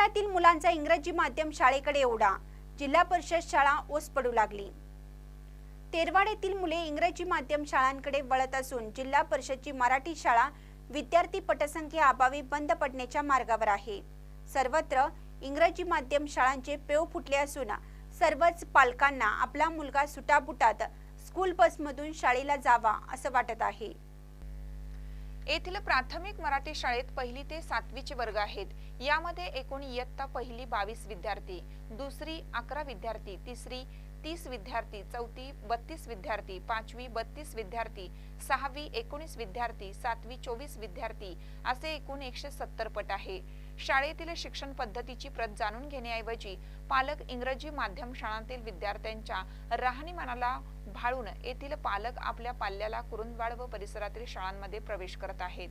तेरवाड्यातील मुलांचा इंग्रजी माध्यम शाळेकडे ओढा. जिल्हा परिषद शाळा ओस पडू लागली. तेरवाड्यातील मुले इंग्रजी माध्यम शाळांकडे वळत असून जिल्हा परिषदची मराठी शाळा विद्यार्थी पटसंख्या अभावी बंद पडण्याच्या मार्गावर आहे. सर्वत्र इंग्रजी माध्यम शाळांचे पेव फुटले असून सर्वच पालकांना आपला मुलगा सुटाबुटात स्कूल बसमधून शाळेला जावा असं वाटत आहे. येथील प्राथमिक मराठी शाळेत पहिली ते सातवीचे वर्ग आहेत. यामध्ये एकूण इयत्ता पहिली बावीस विद्यार्थी दुसरी अकरा विद्यार्थी तिसरी तीस विद्यार्थी चौथी बत्तीस विद्यार्थी पाचवी बत्तीस विद्यार्थी सहावी एकोणीस विद्यार्थी सातवी चोवीस विद्यार्थी असे एकूण एकशे सत्तर पट आहे. शाळेतील शिक्षण पद्धतीची प्रत जाणून घेण्याऐवजी पालक इंग्रजी माध्यम शाळांतील विद्यार्थ्यांच्या राहणीमानाला भाळून येथील पालक आपल्या पाल्याला कुरुंदवाड व परिसरातील शाळांमध्ये प्रवेश करत आहेत.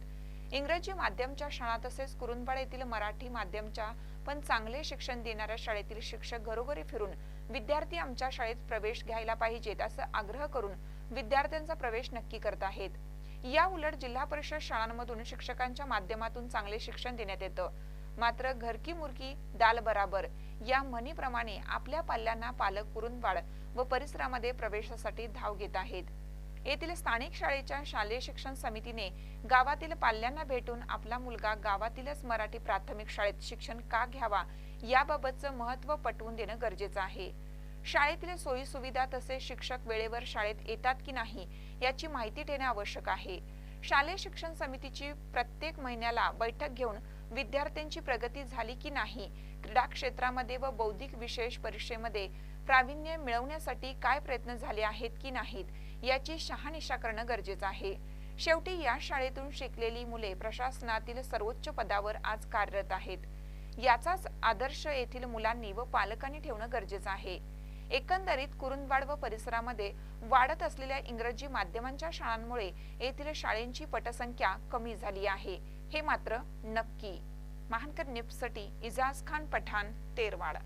इंग्रजी माध्यमच्या शाळा तसेच कुरुंदवाड येथील मराठी माध्यमच्या पण चांगले शिक्षण देणाऱ्या शाळेतील शिक्षक घरोघरी फिरून विद्यार्थी आमच्या शाळेत प्रवेश घ्यायला पाहिजेत असं आग्रह करून विद्यार्थ्यांचा प्रवेश नक्की करत आहेत. या उलट जिल्हा परिषद शाळांमधून शिक्षकांच्या माध्यमातून चांगले शिक्षण देण्यात येतं. मात्र घरकी मुरकी दाल बराबर. या म्हणीप्रमाणे आपल्या पाल्यांना पालक कुरुंदवाड व परिसरामध्ये प्रवेशासाठी धाव घेत आहेत. येथील स्थानिक शाळेच्या शालेय शिक्षण समितीने गावातील पाल्यांना भेटून आपला मुलगा गावातीलच मराठी प्राथमिक शाळेत शिक्षण का घ्यावा याबाबतचं महत्त्व पटवून देणं गरजेचं आहे. शाळेतील सोयी सुविधा तसेच शिक्षक वेळेवर शाळेत येतात की नाही याची माहिती देणे आवश्यक आहे. शालेय शिक्षण समितीची प्रत्येक महिन्याला बैठक घेऊन विद्यार्थ्यांची प्रगती झाली की नाही? क्रीडा क्षेत्रामध्ये व बौद्धिक विशेष परीक्षेमध्ये प्रावीण्य मिळवण्यासाठी काय प्रयत्न झाले आहेत की नाहीत याची शहानिशा करणं गरजेचं आहे. शेवटी या शाळेतून शिकलेली मुले प्रशासनातील सर्वोच्च पदावर आज कार्यरत आहेत. याचाच आदर्श येथील मुलांनी व पालकांनी ठेवणं गरजेचं आहे. एकंदरीत कुरुंदवाड व परिसरामध्ये वाढत असलेल्या इंग्रजी माध्यमांच्या शाळांमुळे येथील शाळेंची पटसंख्या कमी झाली आहे. हे मात्र नक्की. महानकर न्यूजसाठी इजाज खान पठाण तेरवाड.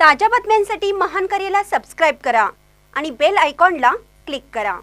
ताज्या बातम्यांसाठी महानकरेला सबस्क्राईब करा आणि बेल आयकॉनला क्लिक करा.